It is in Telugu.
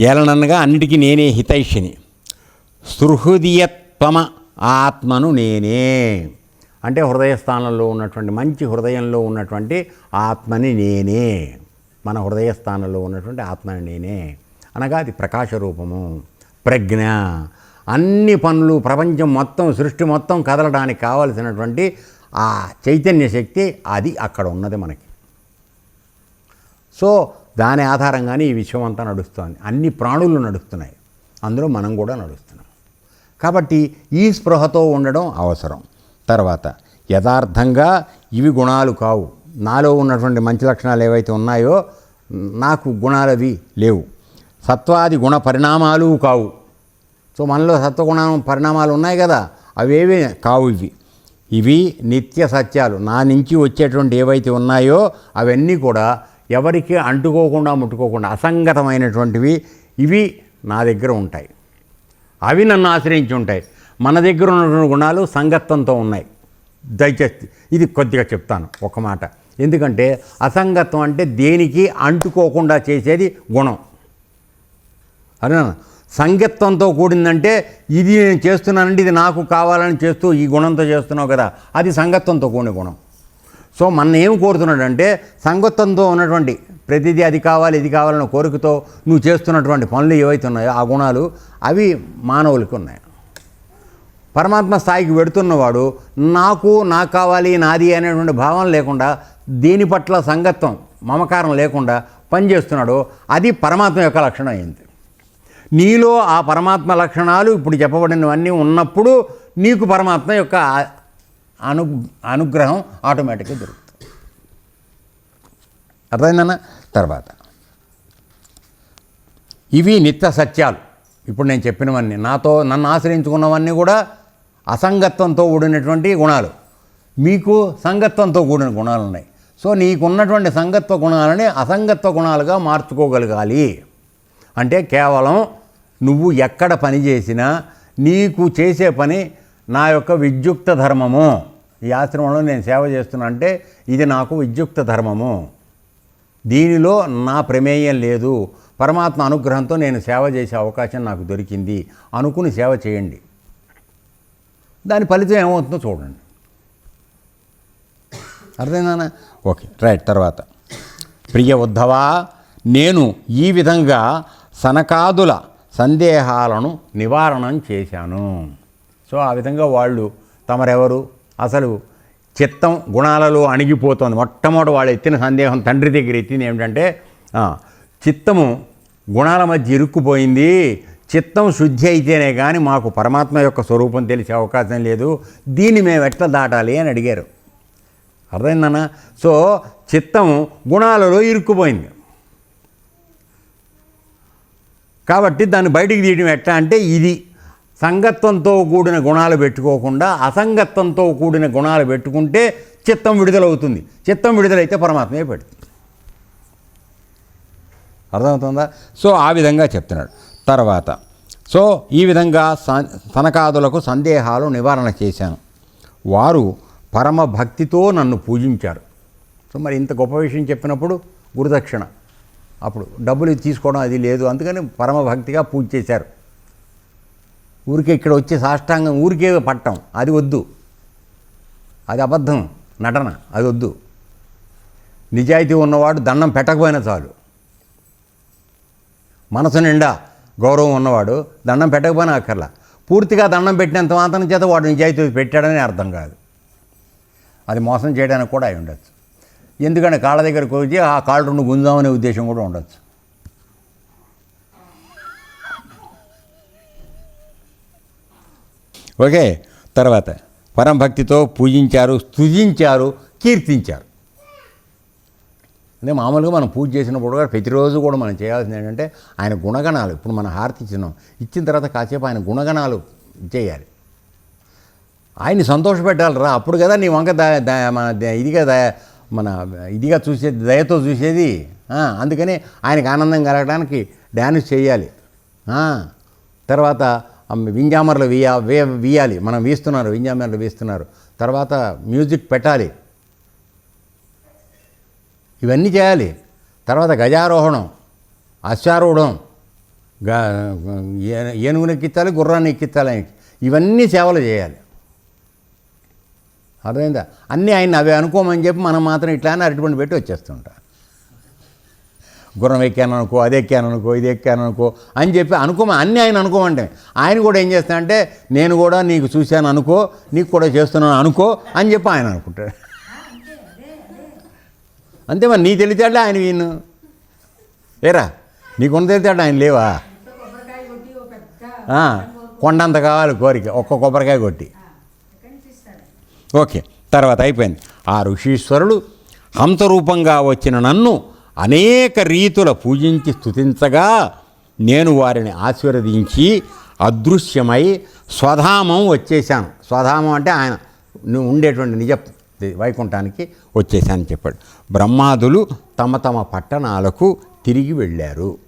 ఏలనగా అన్నిటికీ నేనే హితైషిని. సుహృదయత్వమ ఆత్మను నేనే. అంటే హృదయ స్థానంలో ఉన్నటువంటి మంచి హృదయంలో ఉన్నటువంటి ఆత్మని నేనే. మన హృదయ స్థానంలో ఉన్నటువంటి ఆత్మని నేనే. అనగా అది ప్రకాశ రూపము ప్రజ్ఞ. అన్ని పనులు ప్రపంచం మొత్తం సృష్టి మొత్తం కదలడానికి కావలసినటువంటి ఆ చైతన్య శక్తి అది అక్కడ ఉన్నది మనకి. సో దాని ఆధారంగానే ఈ విశ్వం అంతా నడుస్తుంది. అన్ని ప్రాణులు నడుస్తున్నాయి. అందులో మనం కూడా నడుస్తున్నాం. కాబట్టి ఈ స్పృహతో ఉండడం అవసరం. తర్వాత యథార్థంగా ఇవి గుణాలు కావు. నాలో ఉన్నటువంటి మంచి లక్షణాలు ఏవైతే ఉన్నాయో నాకు గుణాలు అవి లేవు. సత్వాది గుణ పరిణామాలు కావు. సో మనలో సత్వగుణ పరిణామాలు ఉన్నాయి కదా అవేవి కావు ఇవి. ఇవి నిత్య సత్యాలు. నా నుంచి వచ్చేటువంటి ఏవైతే ఉన్నాయో అవన్నీ కూడా ఎవరికి అంటుకోకుండా ముట్టుకోకుండా అసంగతమైనటువంటివి ఇవి నా దగ్గర ఉంటాయి. అవి నన్ను ఆశ్రయించి ఉంటాయి. మన దగ్గర ఉన్నటువంటి గుణాలు సంగత్వంతో ఉన్నాయి. దయచేసి ఇది కొద్దిగా చెప్తాను ఒక మాట. ఎందుకంటే అసంగత్వం అంటే దేనికి అంటుకోకుండా చేసేది గుణం. అరే సంగత్వంతో కూడిందంటే ఇది నేను చేస్తున్నానండి ఇది నాకు కావాలని చేస్తూ ఈ గుణంతో చేస్తున్నావు కదా అది సంగత్వంతో కూడిన గుణం. సో మన ఏం కోరుతున్నాడంటే సంగత్వంతో ఉన్నటువంటి ప్రతిదీ అది కావాలి ఇది కావాలన్న కోరికతో నువ్వు చేస్తున్నటువంటి పనులు ఏవైతే ఉన్నాయో ఆ గుణాలు అవి మానవులకి ఉన్నాయి. పరమాత్మ స్థాయికి పెడుతున్నవాడు నాకు నాకు కావాలి నాది అనేటువంటి భావం లేకుండా దీని పట్ల సంగత్వం మమకారం లేకుండా పనిచేస్తున్నాడు. అది పరమాత్మ యొక్క లక్షణం అయింది. నీలో ఆ పరమాత్మ లక్షణాలు ఇప్పుడు చెప్పబడినవన్నీ ఉన్నప్పుడు నీకు పరమాత్మ యొక్క అను అనుగ్రహం ఆటోమేటిక్గా దొరుకుతుంది. అర్థమైందన్న తర్వాత. ఇవి నిత్య సత్యాలు. ఇప్పుడు నేను చెప్పినవన్నీ. నాతో నన్ను ఆశ్రయించుకున్నవన్నీ కూడా అసంగత్వంతో కూడినటువంటి గుణాలు. మీకు సంగత్వంతో కూడిన గుణాలు ఉన్నాయి. సో నీకున్నటువంటి సంగత్వ గుణాలని అసంగత్వ గుణాలుగా మార్చుకోగలగాలి. అంటే కేవలం నువ్వు ఎక్కడ పని చేసినా నీకు చేసే పని నా యొక్క విద్యుక్త ధర్మము. ఈ ఆశ్రమంలో నేను సేవ చేస్తున్నా అంటే ఇది నాకు విద్యుక్త ధర్మము. దీనిలో నా ప్రమేయం లేదు. పరమాత్మ అనుగ్రహంతో నేను సేవ చేసే అవకాశం నాకు దొరికింది. అనుకుని సేవ చేయండి. దాని ఫలితం ఏమవుతుందో చూడండి. అర్థమైందా ఓకే రైట్ తర్వాత. ప్రియ ఉద్ధవా నేను ఈ విధంగా సనకాదుల సందేహాలను నివారణం చేశాను. సో ఆ విధంగా వాళ్ళు తమరెవరు? అసలు చిత్తం గుణాలలో అణిగిపోతుంది. మొట్టమొదటి వాళ్ళు ఎత్తిన సందేహం తండ్రి దగ్గర ఎత్తింది ఏమిటంటే చిత్తము గుణాల మధ్య ఇరుక్కుపోయింది. చిత్తం శుద్ధి అయితేనే కానీ మాకు పరమాత్మ యొక్క స్వరూపం తెలిసే అవకాశం లేదు. దీన్ని మేము ఎట్లా దాటాలి అని అడిగారు. అర్థమైందన్న సో చిత్తం గుణాలలో ఇరుక్కుపోయింది. కాబట్టి దాన్ని బయటికి తీయడం ఎట్లా అంటే ఇది సంగత్వంతో కూడిన గుణాలు పెట్టుకోకుండా అసంగత్వంతో కూడిన గుణాలు పెట్టుకుంటే చిత్తం విడుదలవుతుంది. చిత్తం విడుదలైతే పరమాత్మే పెడుతుంది. అర్థమవుతుందా? సో ఆ విధంగా చెప్తున్నాడు. తర్వాత సో ఈ విధంగా స- సనకాదులకు సందేహాలు నివారణ చేశాను. వారు పరమ భక్తితో నన్ను పూజించారు. సో మరి ఇంత గొప్ప విషయం చెప్పినప్పుడు గురుదక్షిణ. అప్పుడు డబ్బులు తీసుకోవడం అది లేదు. అందుకని పరమ భక్తిగా పూజ చేశారు. ఊరికే ఇక్కడ వచ్చి సాష్టాంగం ఊరికే పట్టం. అది వద్దు. అది అబద్ధం నటన అది వద్దు. నిజాయితీ ఉన్నవాడు దండం పెట్టకపోయినా చాలు. మనసు నిండా గౌరవం ఉన్నవాడు దండం పెట్టకపోయినా అక్కర్లా. పూర్తిగా దండం పెట్టినంత మాత్రం చేత వాడు నిజాయితీ పెట్టాడని అర్థం కాదు. అది మోసం చేయడానికి కూడా అయి ఉండొచ్చు. ఎందుకంటే కాళ్ళ దగ్గరకు వచ్చి ఆ కాళ్ళు రెండు గుంజామనే ఉద్దేశం కూడా ఉండొచ్చు. ఓకే తర్వాత పరంభక్తితో పూజించారు స్తుజించారు కీర్తించారు. అంటే మామూలుగా మనం పూజ చేసినప్పుడు కూడా ప్రతిరోజు కూడా మనం చేయాల్సింది ఏంటంటే ఆయన గుణగణాలు ఇప్పుడు మనం హారతి ఇచ్చినాం ఇచ్చిన తర్వాత కాసేపు ఆయన గుణగణాలు చేయాలి. ఆయన్ని సంతోషపెట్టాలి రా అప్పుడు కదా నీ వంక మన ద- ఇదిగా మన ఇదిగా చూసేది దయతో చూసేది. అందుకని ఆయనకి ఆనందం కలగడానికి డ్యాన్స్ చేయాలి. తర్వాత వింజామర్లు వీయా వే వీయాలి మనం వీస్తున్నారు వింజామర్లు వీస్తున్నారు. తర్వాత మ్యూజిక్ పెట్టాలి. ఇవన్నీ చేయాలి. తర్వాత గజారోహణం అశ్వారూఢం ఏనుగుని ఎక్కించాలి గుర్రాన్ని ఎక్కించాలి. ఇవన్నీ సేవలు చేయాలి. అర్థమైందా? అన్నీ ఆయన అవి అనుకోమని చెప్పి మనం మాత్రం ఇట్లా అని అరటిపండు పెట్టి వచ్చేస్తుంటా. గుర్రం ఎక్కాను అనుకో అది ఎక్కాను అనుకో ఇది ఎక్కాను అనుకో అని చెప్పి అనుకోమ అన్నీ ఆయన అనుకోమంటే. ఆయన కూడా ఏం చేస్తానంటే నేను కూడా నీకు చూశాను అనుకో నీకు కూడా చేస్తున్నాను అనుకో అని చెప్పి ఆయన అనుకుంటాడు. అంతే మరి నీ తెలితేళ్ళే ఆయన విన్ను ఏరా నీకున్న తెలితేట ఆయన లేవా? కొండంత కావాలి కోరిక ఒక్క కొబ్బరికాయ కొట్టి. ఓకే తర్వాత అయిపోయింది. ఆ ఋషీశ్వరుడు హంతరూపంగా వచ్చిన నన్ను అనేక రీతుల పూజించి స్థుతించగా నేను వారిని ఆశీర్వదించి అదృశ్యమై స్వధామం వచ్చేసాను స్వధామం అంటే ఆయన ఉండేటువంటి నిజ వైకుంఠానికి వచ్చేసాను చెప్పాడు. బ్రహ్మాదులు తమ తమ పట్టణాలకు తిరిగి వెళ్ళారు.